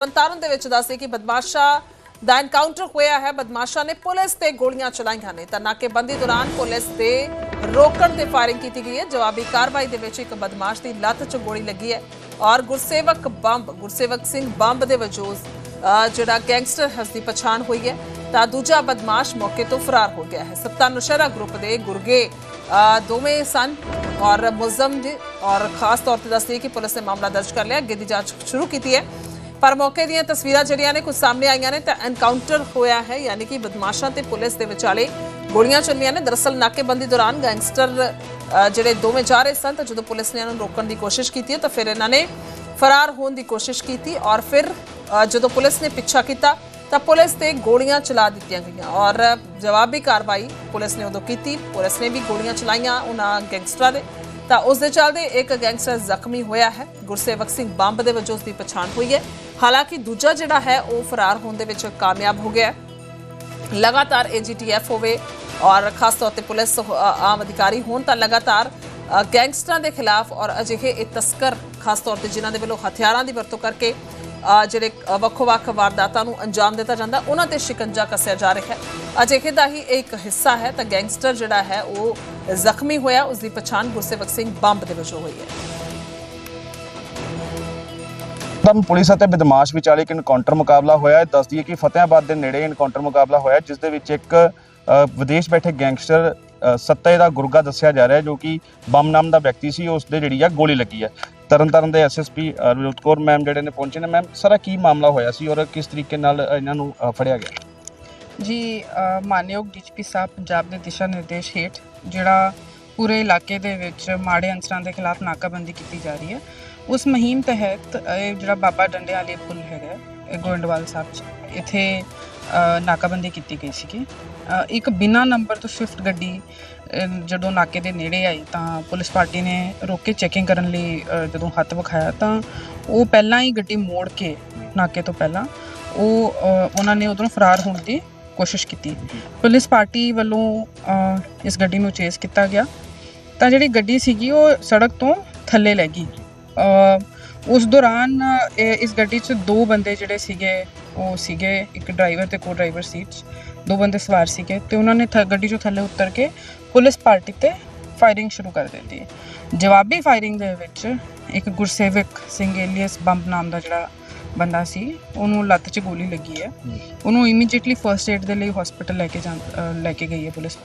ਤਰਨਤਾਰਨ ਦੇ ਵਿੱਚ ਦੱਸਦੇ ਕਿ ਬਦਮਾਸ਼ਾ ਦਾ ਐਨਕਾਊਂਟਰ ਹੋਇਆ ਹੈ। ਬਦਮਾਸ਼ਾਂ ਨੇ ਪੁਲਿਸ ਤੇ ਗੋਲੀਆਂ ਚਲਾਈਆਂ ਨੇ। ਤਾਂ ਨਾਕੇਬੰਦੀ ਦੌਰਾਨ ਪੁਲਿਸ ਦੇ ਰੋਕਣ ਤੇ ਫਾਇਰਿੰਗ ਕੀਤੀ ਗਈ ਹੈ। ਜਵਾਬੀ ਕਾਰਵਾਈ ਦੇ ਵਿੱਚ ਇੱਕ ਬਦਮਾਸ਼ ਦੀ ਲੱਤ 'ਚ ਗੋਲੀ ਲੱਗੀ ਹੈ ਔਰ ਗੁਰਸੇਵਕ ਬੰਬ, ਗੁਰਸੇਵਕ ਸਿੰਘ ਬੰਬ ਦੇ ਵਜੋਦ ਜਿਹੜਾ ਗੈਂਗਸਟਰ ਹੈ ਦੀ ਪਛਾਣ ਹੋਈ ਹੈ। ਤਾਂ ਦੂਜਾ ਬਦਮਾਸ਼ ਮੌਕੇ ਤੋਂ ਫਰਾਰ ਹੋ ਗਿਆ ਹੈ। ਸੱਤਾ ਨੁਸ਼ਰਾ ਗਰੁੱਪ ਦੇ ਗੁਰਗੇ ਦੋਵੇਂ ਸਨ ਔਰ ਮੁਲਜ਼ਮ ਔਰ ਖਾਸ ਤੌਰ ਤੇ ਦੱਸਦੀ ਕਿ ਪੁਲਿਸ ਨੇ ਮਾਮਲਾ ਦਰਜ ਕਰ ਲਿਆ। ਅੱਗੇ ਦੀ ਜਾਂਚ ਸ਼ੁਰੂ ਕੀਤੀ ਹੈ। ਪਰ ਮੌਕੇ ਦੀਆਂ ਤਸਵੀਰਾਂ ਜਿਹੜੀਆਂ ਨੇ, ਕੁਝ ਸਾਹਮਣੇ ਆਈਆਂ ਨੇ ਤਾਂ ਐਨਕਾਊਂਟਰ ਹੋਇਆ ਹੈ, ਯਾਨੀ ਕਿ ਬਦਮਾਸ਼ਾਂ ਤੇ ਪੁਲਿਸ ਦੇ ਵਿਚਾਲੇ ਗੋਲੀਆਂ ਚੱਲੀਆਂ ਨੇ। ਦਰਅਸਲ ਨਾਕੇਬੰਦੀ ਦੌਰਾਨ ਗੈਂਗਸਟਰ ਜਿਹੜੇ ਦੋਵੇਂ ਜਾ ਰਹੇ ਸਨ ਤਾਂ ਜਦੋਂ ਪੁਲਿਸ ਨੇ ਇਹਨਾਂ ਨੂੰ ਰੋਕਣ ਦੀ ਕੋਸ਼ਿਸ਼ ਕੀਤੀ ਹੈ ਤਾਂ ਫਿਰ ਇਹਨਾਂ ਨੇ ਫਰਾਰ ਹੋਣ ਦੀ ਕੋਸ਼ਿਸ਼ ਕੀਤੀ ਔਰ ਫਿਰ ਜਦੋਂ ਪੁਲਿਸ ਨੇ ਪਿੱਛਾ ਕੀਤਾ ਤਾਂ ਪੁਲਿਸ ਤੇ ਗੋਲੀਆਂ ਚਲਾ ਦਿੱਤੀਆਂ ਗਈਆਂ ਔਰ ਜਵਾਬੀ ਕਾਰਵਾਈ ਪੁਲਿਸ ਨੇ ਉਦੋਂ ਕੀਤੀ। ਪੁਲਿਸ ਨੇ ਵੀ ਗੋਲੀਆਂ ਚਲਾਈਆਂ, ਉਹਨਾਂ ਗੈਂਗਸਟਰਾਂ ਦੇ ਤਾਂ ਉਸ ਦੇ ਚੱਲਦੇ ਇੱਕ ਗੈਂਗਸਟਰ ਜ਼ਖਮੀ ਹੋਇਆ ਹੈ। ਗੁਰਸੇਵਕ ਸਿੰਘ ਬੰਬ ਦੇ ਵਜੋਂ ਉਸ ਦੀ ਪਛਾਣ ਹੋਈ ਹੈ। ਹਾਲਾਂਕਿ ਦੂਜਾ ਜਿਹੜਾ ਹੈ, ਉਹ ਫਰਾਰ ਹੋਣ ਦੇ ਵਿੱਚ ਕਾਮਯਾਬ ਹੋ ਗਿਆ ਹੈ। ਲਗਾਤਾਰ ਏਜੀਟੀਐਫ ਹੋਵੇ ਔਰ ਖਾਸ ਤੌਰ ਤੇ ਪੁਲਿਸ ਆਮ ਅਧਿਕਾਰੀ ਹੋਣ ਤਾਂ ਲਗਾਤਾਰ ਗੈਂਗਸਟਰਾਂ ਦੇ ਖਿਲਾਫ ਔਰ ਅਜਿਹੇ ਇਹ ਤਸਕਰ, ਖਾਸ ਤੌਰ ਤੇ ਜਿਨ੍ਹਾਂ ਦੇ ਵੱਲੋਂ ਹਥਿਆਰਾਂ ਦੀ ਵਰਤੋਂ ਕਰਕੇ ਜਿਹੜੇ ਅ, ਵੱਖੋ-ਵੱਖ ਵਾਰਦਾਤਾਂ ਨੂੰ ਅੰਜਾਮ ਦਿੱਤਾ ਜਾਂਦਾ ਉਹਨਾਂ ਤੇ ਸ਼ਿਕੰਜਾ ਕੱਸਿਆ ਜਾ ਰਿਹਾ ਹੈ। ਅਜਿਹੇ ਦਾ ਹੀ ਇੱਕ ਹਿੱਸਾ ਹੈ ਤਾਂ ਗੈਂਗਸਟਰ ਜਿਹੜਾ ਹੈ ਉਹ ਜ਼ਖਮੀ ਹੋਇਆ ਉਸ ਦੀ ਪਛਾਣ ਗੁਰਸੇਵਕ ਸਿੰਘ ਬੰਬ ਦੇ ਵਜੋਂ ਹੋਈ ਹੈ। ਤਰਨ ਪੁਲਿਸ ਅਤੇ ਬਦਮਾਸ਼ ਵਿਚਾਲੇ ਇੱਕ ਐਨਕਾਊਂਟਰ ਮੁਕਾਬਲਾ ਹੋਇਆ ਹੈ। ਦੱਸ ਦਈਏ ਕਿ ਫਤਿਆਬਾਦ ਦੇ ਨੇੜੇ ਇਨਕਾਊਂਟਰ ਮੁਕਾਬਲਾ ਹੋਇਆ ਹੈ, ਜਿਸ ਦੇ ਵਿੱਚ ਇੱਕ ਵਿਦੇਸ਼ ਬੈਠੇ ਗੈਂਗਸਟਰ ਅ, ਸੱਤੇ ਦਾ ਗੁਰਗਾ ਦੱਸਿਆ ਜਾ ਰਿਹਾ ਜੋ ਕਿ ਬੰਮ ਨਾਮ ਦਾ ਵਿਅਕਤੀ ਸੀ ਉਸ ਦੇ ਜਿਹੜੀ ਆ ਗੋਲੀ ਲੱਗੀ ਹੈ। ਤਰਨਤਾਰਨ ਦੇ ਐਸਐਸਪੀ ਰਵਿੰਦਰ ਕੌਰ ਮੈਮ ਜਿਹੜੇ ਨੇ ਪਹੁੰਚੇ ਨੇ ਮੈਮ ਸਾਰਾ ਕੀ ਮਾਮਲਾ ਹੋਇਆ ਸੀ ਔਰ ਕਿਸ ਤਰੀਕੇ ਨਾਲ ਇਹਨਾਂ ਨੂੰ ਫੜਿਆ ਗਿਆ? ਜੀ ਅ, ਮਾਨਯੋਗ ਡੀਜੀਪੀ ਸਾਹਿਬ ਪੰਜਾਬ ਦੇ ਦਿਸ਼ਾ ਨਿਰਦੇਸ਼ ਹੇਠ ਜਿਹੜਾ ਪੂਰੇ ਇਲਾਕੇ ਦੇ ਵਿੱਚ ਮਾੜੇ ਅੰਸਰਾਂ ਦੇ ਖਿਲਾਫ ਨਾਕਾਬੰਦੀ ਕੀਤੀ ਜਾ ਰਹੀ ਹੈ ਉਸ ਮੁਹਿੰਮ ਤਹਿਤ ਇਹ ਜਿਹੜਾ ਬਾਬਾ ਡੰਡੇ ਵਾਲੇ ਪੁਲ ਹੈਗਾ ਇਹ ਗੋਇੰਦਵਾਲ ਸਾਹਿਬ ਚ। ਇੱਥੇ ਨਾਕਾਬੰਦੀ ਕੀਤੀ ਗਈ ਸੀਗੀ। ਇੱਕ ਬਿਨਾ ਨੰਬਰ ਤੋਂ ਸਵਿਫਟ ਗੱਡੀ ਜਦੋਂ ਨਾਕੇ ਦੇ ਨੇੜੇ ਆਈ ਤਾਂ ਪੁਲਿਸ ਪਾਰਟੀ ਨੇ ਰੋਕ ਕੇ ਚੈਕਿੰਗ ਕਰਨ ਲਈ ਜਦੋਂ ਹੱਥ ਵਿਖਾਇਆ ਤਾਂ ਉਹ ਪਹਿਲਾਂ ਹੀ ਗੱਡੀ ਮੋੜ ਕੇ ਨਾਕੇ ਤੋਂ ਪਹਿਲਾਂ ਉਹ ਉਹਨਾਂ ਨੇ ਉਧਰੋਂ ਫਰਾਰ ਹੋਣ ਦੀ ਕੋਸ਼ਿਸ਼ ਕੀਤੀ। ਪੁਲਿਸ ਪਾਰਟੀ ਵੱਲੋਂ ਇਸ ਗੱਡੀ ਨੂੰ ਚੇਸ ਕੀਤਾ ਗਿਆ। ਤਾਂ ਜਿਹੜੀ ਗੱਡੀ ਸੀਗੀ ਉਹ ਸੜਕ ਤੋਂ ਥੱਲੇ ਲੈ ਗਈ। ਉਸ ਦੌਰਾਨ ਇਸ ਗੱਡੀ 'ਚ ਦੋ ਬੰਦੇ ਜਿਹੜੇ ਸੀਗੇ ਉਹ ਸੀਗੇ ਇੱਕ ਡਰਾਈਵਰ ਤੇ ਕੋ ਡਰਾਈਵਰ ਸੀਟ 'ਚ। ਦੋ ਬੰਦੇ ਸਵਾਰ ਸੀਗੇ ਤੇ ਉਹਨਾਂ ਨੇ ਗੱਡੀ 'ਚੋਂ ਥੱਲੇ ਉਤਰ ਕੇ ਪੁਲਿਸ ਪਾਰਟੀ ਤੇ ਫਾਇਰਿੰਗ ਸ਼ੁਰੂ ਕਰ ਦਿੱਤੀ। ਜਵਾਬੀ ਫਾਇਰਿੰਗ ਦੇ ਵਿੱਚ ਇੱਕ ਗੁਰਸੇਵਕ ਸਿੰਘ ਏਲੀਅਸ ਬੰਬ ਨਾਮ ਦਾ ਜਿਹੜਾ ਬੰਦਾ ਸੀ ਉਹਨੂੰ ਲੱਤ 'ਚ ਗੋਲੀ ਲੱਗੀ ਹੈ। ਉਹਨੂੰ ਇਮੀਡੀਏਟਲੀ ਫਰਸਟ ਏਡ ਦੇ ਲਈ ਹਸਪੀਟਲ ਲੈ ਕੇ ਜਾਂ ਲੈ ਕੇ ਗਈ ਹੈ ਪੁਲਿਸ।